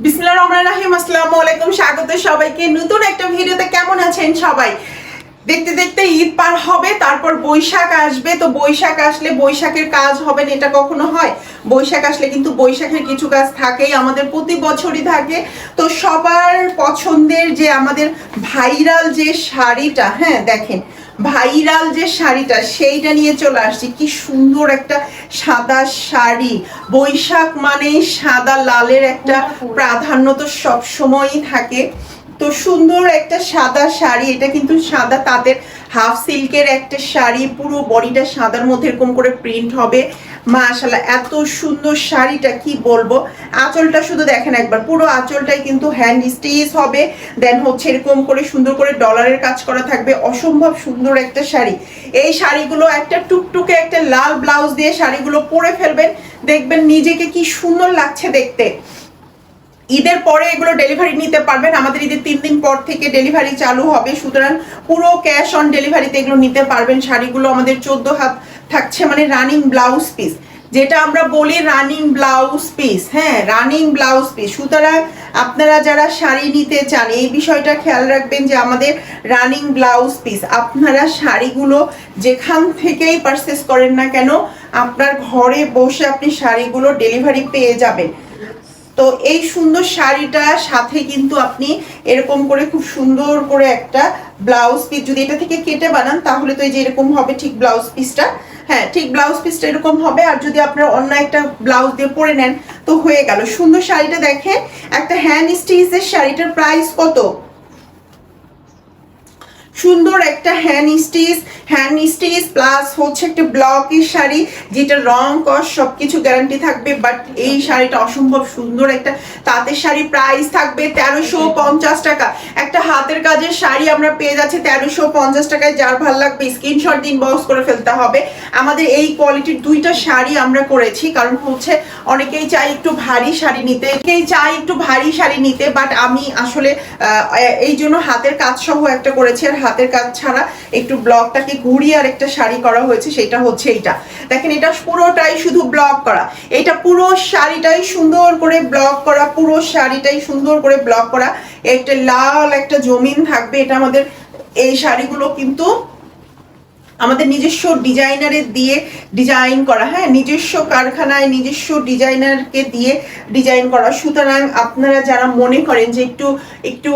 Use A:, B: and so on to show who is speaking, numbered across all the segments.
A: বিসমিল্লাহির রহমানির রহিম, আসসালামু আলাইকুম, স্বাগত সবাইকে। নতুন একটা ভিডিওতে কেমন আছেন সবাই? দেখতে দেখতে ঈদ পার হবে, তারপর বৈশাখ আসবে। তো বৈশাখ আসলে বৈশাখের কাজ হবে না, এটা কখনো হয়? বৈশাখ আসলে কিন্তু বৈশাখের কিছু কাজ থাকেই, আমাদের প্রতি বছরই থাকে। তো সবার পছন্দের যে আমাদের ভাইরাল যে শাড়িটা হ্যাঁ দেখেন ভাইরাল যে শাড়িটা সেইটা নিয়ে চলে আসছি। কি সুন্দর একটা সাদা শাড়ি। বৈশাখ মানে সাদা লালের একটা প্রাধান্য তো সবসময়ই থাকে। তো সুন্দর একটা সাদা শাড়ি এটা কিন্তু সাদা তাদের হাফ সিল্কের একটা শাড়ি পুরো বডিটা সাদার মধ্যে এরকম করে প্রিন্ট হবে। মাশাল্লাহ এত সুন্দর শাড়িটা কি বলব? আঁচলটা শুধু দেখেন একবার, পুরো আঁচলটাই কিন্তু হ্যান্ড স্টিচ হবে। দেন হচ্ছে এরকম করে সুন্দর করে ডলারের কাজ করা থাকবে। অসম্ভব সুন্দর একটা শাড়ি। এই শাড়িগুলো একটা টুকটুকে একটা লাল ব্লাউজ দিয়ে শাড়িগুলো পরে ফেলবেন। দেখবেন নিজেকে কি সুন্দর লাগছে দেখতে। ঈদের পরে এগুলো ডেলিভারি নিতে পারবেন। আমাদের ঈদের তিন দিন পর থেকে ডেলিভারি চালু হবে। সুতরাং পুরো ক্যাশ অন ডেলিভারিতে এগুলো নিতে পারবেন। শাড়িগুলো আমাদের চোদ্দ হাত থাকছে মানে রানিং ব্লাউজ পিস যেটা আমরা বলি রানিং ব্লাউজ পিস হ্যাঁ রানিং ব্লাউজ পিস সুতরাং আপনারা যারা শাড়ি নিতে চান, এই বিষয়টা খেয়াল রাখবেন যে আমাদের রানিং ব্লাউজ পিস আপনারা শাড়িগুলো যেখান থেকেই পারচেস করেন না কেন, আপনার ঘরে বসে আপনি শাড়িগুলো ডেলিভারি পেয়ে যাবেন। তো এই সুন্দর শাড়িটা সাথে কিন্তু আপনি এরকম করে খুব সুন্দর করে একটা ব্লাউজ পিস যদি এটা থেকে কেটে বানান, তাহলে তো এই যে এরকম হবে ঠিক ব্লাউজ পিসটা হ্যাঁ ঠিক ব্লাউজ পিসটা এরকম হবে, আর যদি আপনারা অন্য একটা ব্লাউজ দিয়ে পরে নেন, তো হয়ে গেল। সুন্দর শাড়িটা দেখে একটা হ্যান্ড স্টিচের শাড়িটার প্রাইস কত? সুন্দর একটা hand stitch hand stitch plus হচ্ছে একটা ব্লকের শাড়ি যেটা রং কস সব কিছু গ্যারান্টি থাকবে বাট এই শাড়িটা অসম্ভব সুন্দর একটা তাঁতের শাড়ি প্রাইস থাকবে তেরোশো পঞ্চাশ টাকা। একটা হাতের কাজের শাড়ি আমরা পেয়ে যাচ্ছি তেরোশো পঞ্চাশ টাকায়, যার ভালো লাগবে স্ক্রিনশট দিন বক্স করে ফেলতে হবে। আমাদের এই কোয়ালিটির দুইটা শাড়ি আমরা করেছি, কারণ হচ্ছে অনেকেই চাই একটু ভারী শাড়ি নিতে, অনেকেই চাই একটু ভারী শাড়ি নিতে বাট আমি আসলে এই জন্য হাতের কাজ সহ একটা করেছি, আর হাতের কাজ ছাড়া একটু ব্লকটাকে ঘুরিয়ে আর একটা শাড়ি করা হয়েছে, সেটা হচ্ছে এইটা। দেখেন, এটা পুরোটাই শুধু ব্লক করা। এটা পুরো শাড়িটাই সুন্দর করে ব্লক করা, পুরো শাড়িটাই সুন্দর করে ব্লক করা। একটা লাল একটা জমিন থাকবে, এটা আমাদের এই শাড়িগুলো কিন্তু আমাদের নিজস্ব ডিজাইনারের দিয়ে ডিজাইন করা হ্যাঁ? নিজস্ব কারখানায় নিজস্ব ডিজাইনারকে দিয়ে ডিজাইন করা। সুতরাং আপনারা যারা মনে করেন যে একটু একটু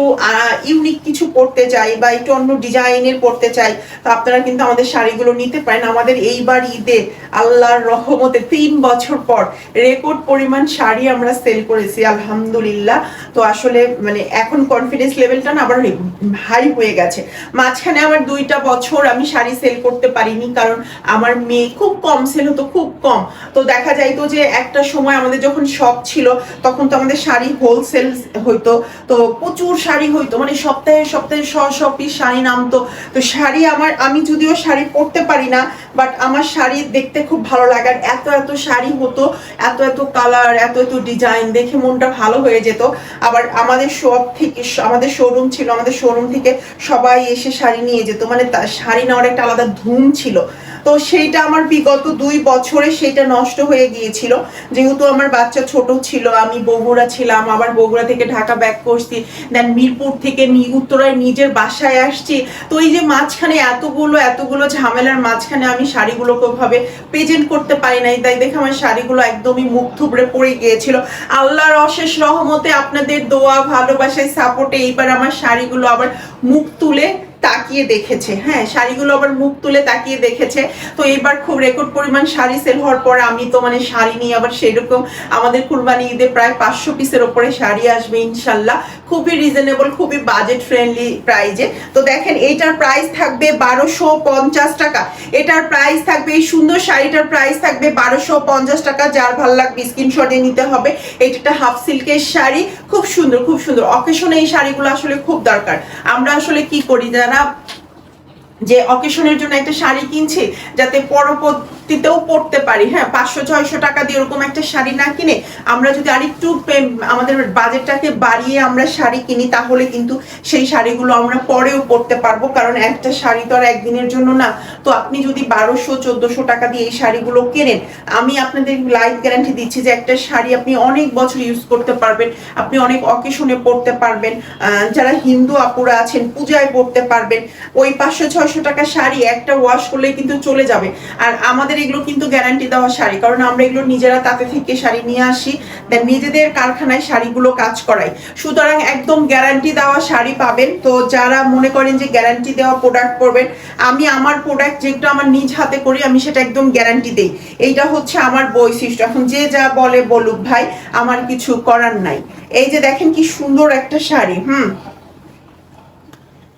A: ইউনিক কিছু পড়তে চাই বা একটু অন্য ডিজাইনের পড়তে চাই, তো আপনারা কিন্তু আমাদের শাড়িগুলো নিতে পারেন। আমাদের এইবার ঈদে, আল্লাহর রহমতে তিন বছর পর রেকর্ড পরিমাণ শাড়ি আমরা সেল করেছি, আলহামদুলিল্লাহ। তো আসলে মানে এখন কনফিডেন্স লেভেলটা না আবার হাই হয়ে গেছে। মাঝখানে আমার দুইটা বছর আমি শাড়ি সেল করতে পারিনি, কারণ আমার মেয়ে খুব কম সেল হতো খুব কম। তো দেখা যাইতো যে একটা সময় আমাদের যখন শপ ছিল, তখন তো আমাদের শাড়ি হোলসেল হইতো, তো প্রচুর শাড়ি হইতো মানে সপ্তাহে সপ্তাহে শ শ পিস শাড়ি নামতো। তো শাড়ি আমার, আমি যদিও শাড়ি পরতে পারি না বাট আমার শাড়ি দেখতে খুব ভালো লাগে, আর এত এত শাড়ি হতো, এত এত কালার এত এত ডিজাইন দেখে মনটা ভালো হয়ে যেত। আবার আমাদের শপ থেকে, আমাদের শোরুম ছিল, আমাদের শোরুম থেকে সবাই এসে শাড়ি নিয়ে যেত মানে শাড়ি নেওয়ার একটা আলাদা ধুম ছিল। তো সেইটা আমার বিগত দুই বছরে সেটা নষ্ট হয়ে গিয়েছিল। যেহেতু আমার বাচ্চা ছোট ছিল, আমি বগুড়া ছিলাম, আবার বগুড়া থেকে ঢাকা ব্যাক করছি দেন মিরপুর থেকে উত্তরায় নিজের বাসায় আসছি। তো এই যে মাঝখানে এতগুলো এতগুলো ঝামেলার মাঝখানে আমি শাড়িগুলোকে ওভাবে প্রেজেন্ট করতে পারি নাই, তাই দেখে আমার শাড়িগুলো একদমই মুখ থুবড়ে পড়ে গিয়েছিল। আল্লাহর অশেষ রহমতে আপনাদের দোয়া, ভালোবাসায় সাপোর্টে এইবার আমার শাড়িগুলো আবার মুখ তুলে তাকিয়ে দেখেছে। হ্যাঁ শাড়িগুলো আবার মুখ তুলে তাকিয়ে দেখেছে। তো এবার খুব রেকর্ড পরিমাণ শাড়ি সেল হওয়ার পর আমি তো মানে শাড়ি নিয়ে আবার সেরকম আমাদের কুরবানি ঈদে প্রায় পাঁচশো পিসের ওপরে শাড়ি আসবে ইনশাল্লাহ। খুবই রিজনেবল খুবই বাজেট ফ্রেন্ডলি প্রাইজে তো দেখেন এইটার প্রাইস থাকবে বারোশো পঞ্চাশ টাকা। এটার প্রাইস থাকবে, এই সুন্দর শাড়িটার প্রাইস থাকবে বারোশো পঞ্চাশ টাকা। যার ভালো লাগবে স্ক্রিনশটে নিতে হবে। এটা একটা হাফ সিল্কের শাড়ি। খুব সুন্দর খুব সুন্দর। অকেশনে এই শাড়িগুলো আসলে খুব দরকার। আমরা আসলে কি করি যারা যে অকেশনের জন্য একটা শাড়ি কিনছে যাতে পরপ কিস্তিতেও পড়তে পারি হ্যাঁ পাঁচশো, ছয়শো টাকা দিয়ে এরকম একটা শাড়ি না কিনে আমরা যদি আরেকটু আমাদের বাজেটটাকে বাড়িয়ে আমরা শাড়ি কিনি, তাহলে কিন্তু সেই শাড়িগুলো আমরা পরেও পরতে পারব, কারণ একটা শাড়ি তো আর একদিনের জন্য না। তো আপনি যদি বারোশো, চোদ্দশো টাকা দিয়ে এই শাড়িগুলো কেনেন, আমি আপনাদের লাইফ গ্যারান্টি দিচ্ছি যে একটা শাড়ি আপনি অনেক বছর ইউজ করতে পারবেন, আপনি অনেক অকেশনে পরতে পারবেন যারা হিন্দু আপুরা আছেন, পূজায় পরতে পারবেন, ওই পাঁচশো, ছয়শো টাকা শাড়ি একটা ওয়াশ করলেই কিন্তু চলে যাবে। আর আমাদের এগুলো কিন্তু গ্যারান্টি দেওয়া শাড়ি। কারণ আমরা এগুলো নিজেরা তাতে থেকে শাড়ি নিয়ে আসি দেন নিজেদের কারখানায় শাড়িগুলো কাজ করাই। সুতরাং একদম গ্যারান্টি দেওয়া শাড়ি পাবেন। তো যারা মনে করেন যে গ্যারান্টি দেওয়া প্রোডাক্ট পরবেন, আমি আমার প্রোডাক্ট যেটা আমার নিজ হাতে করি, আমি সেটা একদম গ্যারান্টি দেই। এইটা হচ্ছে আমার বৈশিষ্ট্য। এখন যে যা বলে বলুক ভাই, আমার কিছু করার নাই। এই যে দেখেন কি সুন্দর একটা শাড়ি, হুম?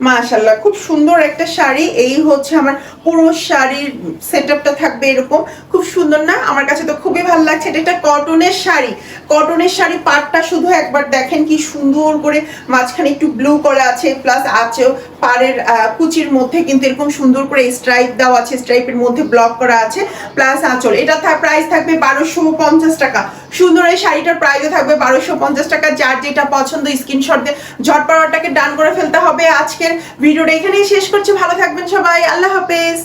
A: মাশাল্লাহ খুব সুন্দর একটা শাড়ি। এই হচ্ছে আমার পুরো শাড়ির সেটআপটা থাকবে এরকম। খুব সুন্দর না? আমার কাছে তো খুবই ভালো লাগছে। এটা একটা কটনের শাড়ি। কটনের শাড়ি পাটটা শুধু একবার দেখেন কি সুন্দর করে মাঝখানে একটু ব্লু করা আছে প্লাস আছেও পাড়ের কুচির মধ্যে কিন্তু এরকম সুন্দর করে স্ট্রাইপ দেওয়া আছে স্ট্রাইপের মধ্যে ব্লক করা আছে প্লাস আঁচল। এটা প্রাইস থাকবে বারোশো পঞ্চাশ টাকা। সুন্দর এই শাড়িটার প্রাইসে থাকবে বারোশো পঞ্চাশ টাকা। যার যেটা পছন্দ স্ক্রিনশট দিয়ে ঝট পাওয়ারটাকে ডান করে ফেলতে হবে আজকের ভিডিওটা এখানেই শেষ করছি। ভালো থাকবেন সবাই। আল্লাহ হাফেজ।